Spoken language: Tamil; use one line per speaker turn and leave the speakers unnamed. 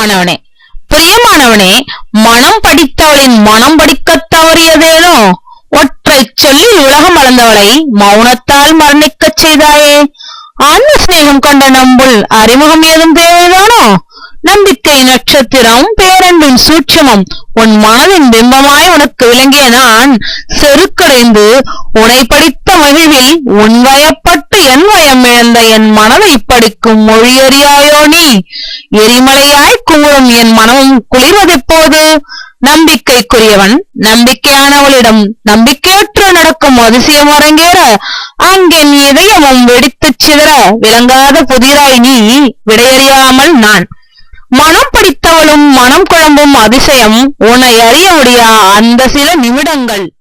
பிரியமானவனே பிரியமானவனே மனம் படித்தவளின் மனம் படிக்க தவறியதேனோ? ஒற்றை சொல்லில் உலகம் அளந்தவளை மௌனத்தால் மரணிக்கச் செய்தாயே. ஆன்ம சிநேகம் கொண்ட நம்புள் அறிமுகம் ஏதும் தேவைதானோ? நம்பிக்கை நட்சத்திரம் பேரன்பின் சூட்சமம் உன் மனதின் பிம்பமாய் உனக்கு விளங்கிய நான் செருக்கடைந்து உனை படித்த மகிழ்வில் உன் வயப்பட்டு என் வயம் இழந்த என் மனதை படிக்கும் மொழியறியாயோ நீ? எரிமலையாய் குமுறும் என் மனமும் குளிர்வதெப்போது நம்பிக்கைக்குரியவன் நம்பிக்கையானவளிடம் நம்பிக்கையற்று நடக்கும் அதிசயம் அரங்கேற அங்கென் இதயமும் வெடித்துச் சிதற விளங்காத புதிராய் நீ விடையறியாமல் நான். மனம் படித்தவளும் மனம் குழம்பும் அதிசயம் உன்னை அறிய முடியா அந்த சில நிமிடங்கள்?